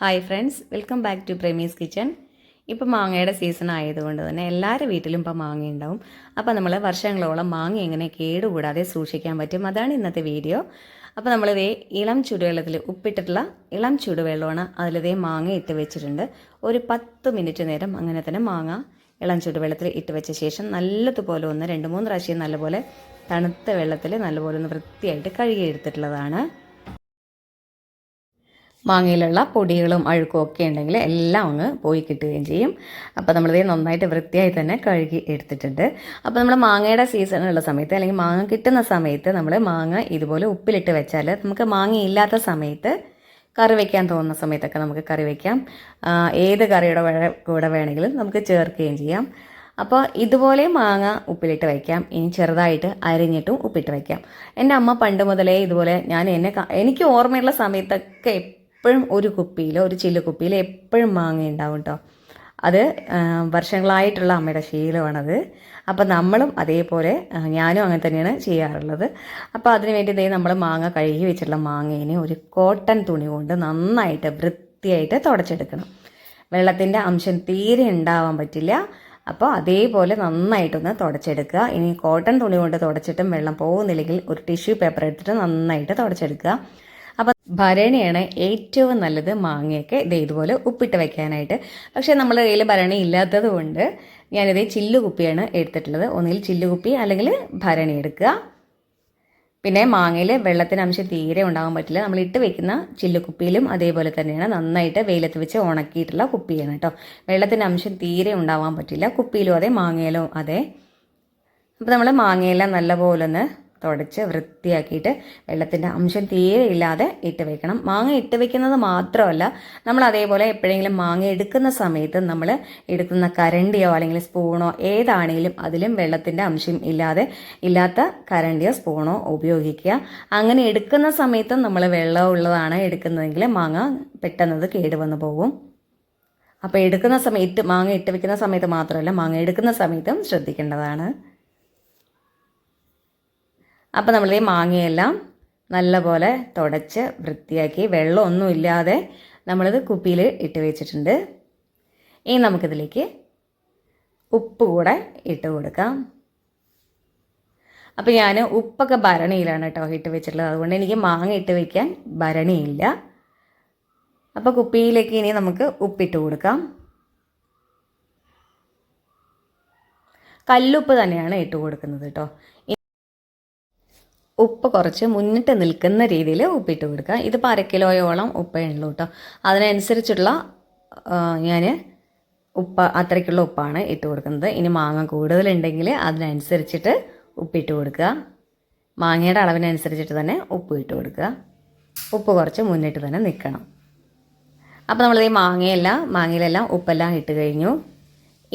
Hi friends welcome back to Premi's kitchen ഇപ്പം മാങ്ങയുടെ season ആയതുകൊണ്ട് തന്നെ എല്ലാവരുടെ വീട്ടിലും ഇപ്പം മാങ്ങ ഉണ്ടാവും. അപ്പോൾ നമ്മൾ വർഷങ്ങളോളം മാങ്ങ എങ്ങനെ കേടുകൂടാതെ സൂക്ഷിക്കാൻ പറ്റും അതാണ് ഇന്നത്തെ വീഡിയോ അപ്പോൾ ഇതേ ഇളം ചുടുവെള്ളത്തിൽ ഉപ്പിട്ടിട്ടുള്ള ഇളം ചുടുവെള്ളമാണ് അതിലിതേ മാങ്ങ ഇട്ട് വെച്ചിട്ടുണ്ട്. ഒരു പത്ത് മിനിറ്റ് നേരം അങ്ങനെ തന്നെ മാങ്ങ ഇളം ചുടുവെള്ളത്തിൽ ഇട്ട് വെച്ച ശേഷം നല്ലതുപോലെ ഒന്ന് രണ്ട് മൂന്ന് പ്രാവശ്യം നല്ലപോലെ തണുത്ത വെള്ളത്തിൽ നല്ലപോലെ ഒന്ന് വൃത്തിയായിട്ട് കഴുകി എടുത്തിട്ടുള്ളതാണ് മാങ്ങയിലുള്ള പൊടികളും അഴുക്കും ഒക്കെ ഉണ്ടെങ്കിൽ എല്ലാം അങ്ങ് പോയി കിട്ടുകയും ചെയ്യും. അപ്പോൾ നമ്മളിത് നന്നായിട്ട് വൃത്തിയായി തന്നെ കഴുകി എടുത്തിട്ടുണ്ട്. അപ്പോൾ നമ്മൾ മാങ്ങയുടെ സീസണുള്ള സമയത്ത് അല്ലെങ്കിൽ മാങ്ങ കിട്ടുന്ന സമയത്ത് നമ്മൾ മാങ്ങ ഇതുപോലെ ഉപ്പിലിട്ട് വെച്ചാൽ നമുക്ക് മാങ്ങ ഇല്ലാത്ത സമയത്ത് കറി വയ്ക്കാൻ തോന്നുന്ന സമയത്തൊക്കെ നമുക്ക് കറി വയ്ക്കാം ഏത് കറിയുടെ കൂടെ വേണമെങ്കിലും നമുക്ക് ചേർക്കുകയും ചെയ്യാം. അപ്പോൾ ഇതുപോലെ മാങ്ങ ഉപ്പിലിട്ട് വയ്ക്കാം ഇനി ചെറുതായിട്ട് അരിഞ്ഞിട്ടും ഉപ്പിട്ട് വയ്ക്കാം എന്റെ അമ്മ പണ്ട് മുതലേ ഇതുപോലെ ഞാൻ എന്നെ എനിക്ക് ഓർമ്മയുള്ള സമയത്തൊക്കെ എപ്പോഴും ഒരു കുപ്പിയിലോ ഒരു ചില്ല് കുപ്പിയിൽ എപ്പോഴും മാങ്ങ ഉണ്ടാവും കേട്ടോ അത് വർഷങ്ങളായിട്ടുള്ള അമ്മയുടെ ശീലമാണത്. അപ്പോൾ നമ്മളും അതേപോലെ ഞാനും അങ്ങനെ തന്നെയാണ് ചെയ്യാറുള്ളത്. അപ്പോൾ അതിന് വേണ്ടി ദേ നമ്മൾ മാങ്ങ കഴുകി വെച്ചിട്ടുള്ള മാങ്ങേനെ ഒരു കോട്ടൺ തുണി കൊണ്ട് നന്നായിട്ട് വൃത്തിയായിട്ട് തുടച്ചെടുക്കണം. വെള്ളത്തിന്റെ അംശം തീരെ ഉണ്ടാവാൻ പറ്റില്ല. അപ്പോൾ അതേപോലെ നന്നായിട്ടൊന്ന് തുടച്ചെടുക്കുക. ഇനി കോട്ടൺ തുണി കൊണ്ട് തുടച്ചിട്ടും വെള്ളം പോകുന്നില്ലെങ്കിൽ ഒരു ടിഷ്യൂ പേപ്പർ എടുത്തിട്ട് നന്നായിട്ട് തുടച്ചെടുക്കുക. ഭരണിയാണ് ഏറ്റവും നല്ലത് മാങ്ങയൊക്കെ ഇതേ ഇതുപോലെ ഉപ്പിട്ട് വയ്ക്കാനായിട്ട് പക്ഷേ നമ്മുടെ കയ്യിൽ ഭരണി ഇല്ലാത്തത് കൊണ്ട് ഞാനിത് ചില്ലുകുപ്പിയാണ് എടുത്തിട്ടുള്ളത്. ഒന്നുകിൽ ചില്ലുകുപ്പി അല്ലെങ്കിൽ ഭരണി എടുക്കുക. പിന്നെ മാങ്ങയിൽ വെള്ളത്തിന് അംശം തീരെ ഉണ്ടാകാൻ പറ്റില്ല. നമ്മൾ ഇട്ട് വെക്കുന്ന ചില്ലുകുപ്പിയിലും അതേപോലെ തന്നെയാണ് നന്നായിട്ട് വെയിലത്ത് വെച്ച് ഉണക്കിയിട്ടുള്ള കുപ്പിയാണ് കേട്ടോ. വെള്ളത്തിന്റെ അംശം തീരെ ഉണ്ടാവാൻ പറ്റില്ല. കുപ്പിയിലും അതെ മാങ്ങയിലും അതെ. അപ്പോൾ നമ്മൾ മാങ്ങയെല്ലാം നല്ലപോലെ ഒന്ന് തുടച്ച് വൃത്തിയാക്കിയിട്ട് വെള്ളത്തിന്റെ അംശം തീരെ ഇല്ലാതെ ഇട്ട് വെക്കണം. മാങ്ങ ഇട്ട് വെക്കുന്നത് മാത്രമല്ല നമ്മൾ അതേപോലെ എപ്പോഴെങ്കിലും മാങ്ങ എടുക്കുന്ന സമയത്ത് നമ്മൾ എടുക്കുന്ന കരണ്ടിയോ അല്ലെങ്കിൽ സ്പൂണോ ഏതാണെങ്കിലും അതിലും വെള്ളത്തിന്റെ അംശം ഇല്ലാതെ ഇല്ലാത്ത കരണ്ടിയോ സ്പൂണോ ഉപയോഗിക്കുക. അങ്ങനെ എടുക്കുന്ന സമയത്തും നമ്മൾ വെള്ളം ഉള്ളതാണ് എടുക്കുന്നതെങ്കിൽ മാങ്ങ പെട്ടെന്നത് കേടുവന്നു പോകും. അപ്പോൾ എടുക്കുന്ന സമയത്ത് മാങ്ങ ഇട്ട് വെക്കുന്ന സമയത്ത് മാത്രമല്ല മാങ്ങ എടുക്കുന്ന സമയത്തും ശ്രദ്ധിക്കേണ്ടതാണ്. അപ്പോൾ നമ്മൾ ഈ മാങ്ങയെല്ലാം നല്ലപോലെ തുടച്ച് വൃത്തിയാക്കി വെള്ളമൊന്നും ഇല്ലാതെ നമ്മളിത് കുപ്പിയിൽ ഇട്ട് വെച്ചിട്ടുണ്ട്. ഇനി നമുക്കിതിലേക്ക് ഉപ്പ് കൂടെ ഇട്ട് കൊടുക്കാം. അപ്പോൾ ഞാൻ ഉപ്പൊക്കെ ഭരണിയിലാണ് കേട്ടോ ഇട്ട് വെച്ചിട്ടുള്ളത്. അതുകൊണ്ട് എനിക്ക് മാങ്ങ ഇട്ട് വയ്ക്കാൻ ഭരണിയില്ല. അപ്പോൾ കുപ്പിയിലേക്ക് ഇനി നമുക്ക് ഉപ്പിട്ട് കൊടുക്കാം. കല്ലുപ്പ് തന്നെയാണ് ഇട്ട് കൊടുക്കുന്നത് കേട്ടോ. ഉപ്പ് കുറച്ച് മുന്നിട്ട് നിൽക്കുന്ന രീതിയിൽ ഉപ്പിട്ട് കൊടുക്കുക. ഇതിപ്പോൾ അര കിലോയോളം ഉപ്പേ ഉള്ളൂ കേട്ടോ അതിനനുസരിച്ചുള്ള ഞാൻ ഉപ്പ് അത്രയ്ക്കുള്ള ഉപ്പാണ് ഇട്ട് കൊടുക്കുന്നത്. ഇനി മാങ്ങ കൂടുതലുണ്ടെങ്കിൽ അതിനനുസരിച്ചിട്ട് ഉപ്പിട്ട് കൊടുക്കുക. മാങ്ങയുടെ അളവിനനുസരിച്ചിട്ട് തന്നെ ഉപ്പ് ഇട്ട് കൊടുക്കുക. ഉപ്പ് കുറച്ച് മുന്നിട്ട് തന്നെ നിൽക്കണം. അപ്പോൾ നമ്മൾ ഈ മാങ്ങയെല്ലാം മാങ്ങയിലെല്ലാം ഉപ്പെല്ലാം ഇട്ട് കഴിഞ്ഞു.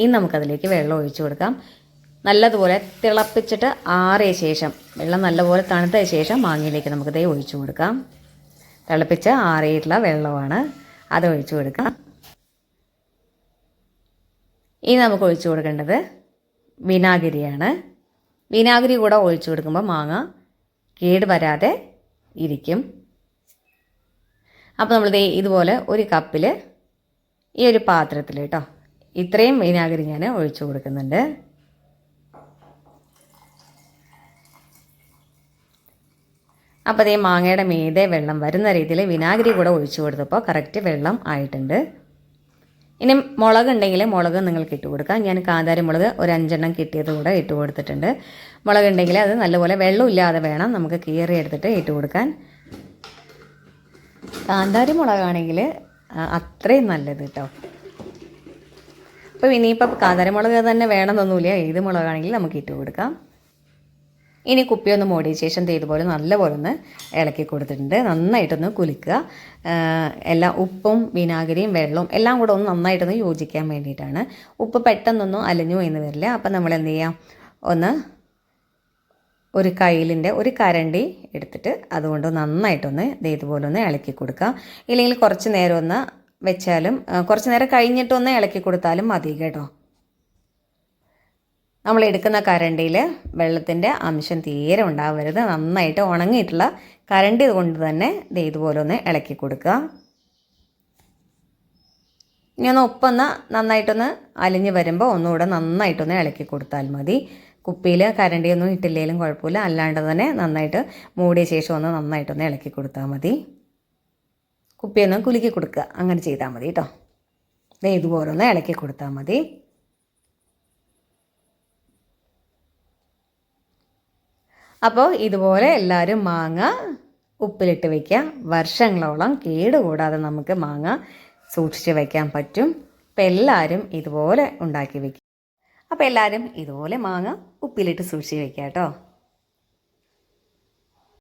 ഇനി നമുക്കതിലേക്ക് വെള്ളം ഒഴിച്ചു കൊടുക്കാം. നല്ലതുപോലെ തിളപ്പിച്ചിട്ട് ആറിയ ശേഷം വെള്ളം നല്ലപോലെ തണുത്ത ശേഷം മാങ്ങയിലേക്ക് നമുക്ക് ദേ ഒഴിച്ചു കൊടുക്കാം. തിളപ്പിച്ച് ആറിയിട്ടുള്ള വെള്ളമാണ് അത് ഒഴിച്ചു കൊടുക്കാം. ഇനി നമുക്ക് ഒഴിച്ചു കൊടുക്കേണ്ടത് വിനാഗിരിയാണ്. വിനാഗിരി കൂടെ ഒഴിച്ചു കൊടുക്കുമ്പോൾ മാങ്ങ കേട് വരാതെ ഇരിക്കും. അപ്പോൾ നമ്മൾ ഇതുപോലെ ഒരു കപ്പിൽ ഈ ഒരു പാത്രത്തിൽ കേട്ടോ ഇത്രയും വിനാഗിരി ഞാൻ ഒഴിച്ചു കൊടുക്കുന്നുണ്ട്. അപ്പോൾ അതേ മാങ്ങയുടെ മീതെ വെള്ളം വരുന്ന രീതിയിൽ വിനാഗിരി കൂടെ ഒഴിച്ചു കൊടുത്തപ്പോൾ കറക്റ്റ് വെള്ളം ആയിട്ടുണ്ട്. ഇനി മുളക് ഉണ്ടെങ്കിൽ മുളക് നിങ്ങൾക്ക് ഇട്ട് കൊടുക്കാം. ഞാൻ കാന്താരി മുളക് ഒരു അഞ്ചെണ്ണം കിട്ടിയത് കൂടെ ഇട്ട് കൊടുത്തിട്ടുണ്ട്. മുളക് ഉണ്ടെങ്കിൽ അത് നല്ലപോലെ വെള്ളമില്ലാതെ വേണം നമുക്ക് കീറി എടുത്തിട്ട് ഇട്ട് കൊടുക്കാൻ. കാന്താരി മുളകാണെങ്കിൽ അത്രയും നല്ലത് കേട്ടോ. അപ്പോൾ ഇനിയിപ്പോൾ കാന്താരി മുളക് തന്നെ വേണമെന്നൊന്നുമില്ല. ഏത് മുളകാണെങ്കിലും നമുക്ക് ഇട്ട് കൊടുക്കാം. ഇനി കുപ്പി ഒന്ന് മൂടിയ ശേഷം ഇതുപോലെ നല്ലപോലെ ഒന്ന് ഇളക്കി കൊടുത്തിട്ടുണ്ട്. നന്നായിട്ടൊന്ന് കുലുക്കുക. എല്ലാ ഉപ്പും വിനാഗിരിയും വെള്ളവും എല്ലാം കൂടെ ഒന്ന് നന്നായിട്ടൊന്ന് യോജിക്കാൻ വേണ്ടിയിട്ടാണ്. ഉപ്പ് പെട്ടെന്നൊന്നും അലിഞ്ഞു എന്ന് വരില്ല. അപ്പം നമ്മൾ എന്ത് ചെയ്യാം? ഒന്ന് ഒരു കയ്യിലിന്റെ ഒരു കരണ്ടി എടുത്തിട്ട് അതുകൊണ്ട് നന്നായിട്ടൊന്ന് ദേ ഇതുപോലെ ഒന്ന് ഇളക്കി കൊടുക്കുക. ഇല്ലെങ്കിൽ കുറച്ച് നേരം ഒന്ന് വെച്ചാലും കുറച്ച് നേരം കഴിഞ്ഞിട്ടൊന്ന് ഇളക്കി കൊടുത്താലും മതി കേട്ടോ. നമ്മൾ എടുക്കുന്ന കരണ്ടിയിൽ വെള്ളത്തിന്റെ അംശം തീരെ ഉണ്ടാവരുത്. നന്നായിട്ട് ഉണങ്ങിയിട്ടുള്ള കരണ്ടി കൊണ്ട് തന്നെ ദേ ഇതുപോലെ ഒന്ന് ഇളക്കി കൊടുക്കുക. ഇനി ഒന്ന് ഉപ്പൊന്ന് നന്നായിട്ടൊന്ന് അലിഞ്ഞ് വരുമ്പോൾ ഒന്നുകൂടെ നന്നായിട്ടൊന്ന് ഇളക്കി കൊടുത്താൽ മതി. കുപ്പിയിൽ കരണ്ടിയൊന്നും ഇട്ടില്ലെങ്കിലും കുഴപ്പമില്ല. അല്ലാണ്ട് തന്നെ നന്നായിട്ട് മൂടിയ ശേഷം ഒന്ന് നന്നായിട്ടൊന്ന് ഇളക്കി കൊടുത്താൽ മതി. കുപ്പിയൊന്ന് കുലുക്കി കൊടുക്കുക. അങ്ങനെ ചെയ്താൽ മതി കേട്ടോ. ഇതുപോലെ ഒന്ന് ഇളക്കി കൊടുത്താൽ മതി. അപ്പോൾ ഇതുപോലെ എല്ലാവരും മാങ്ങ ഉപ്പിലിട്ട് വയ്ക്കുക വർഷങ്ങളോളം കേടുകൂടാതെ നമുക്ക് മാങ്ങ സൂക്ഷിച്ച് വയ്ക്കാൻ പറ്റും. അപ്പം എല്ലാവരും ഇതുപോലെ ഉണ്ടാക്കി വയ്ക്കുക അപ്പോൾ എല്ലാവരും ഇതുപോലെ മാങ്ങ ഉപ്പിലിട്ട് സൂക്ഷിച്ച് വയ്ക്കുക കേട്ടോ.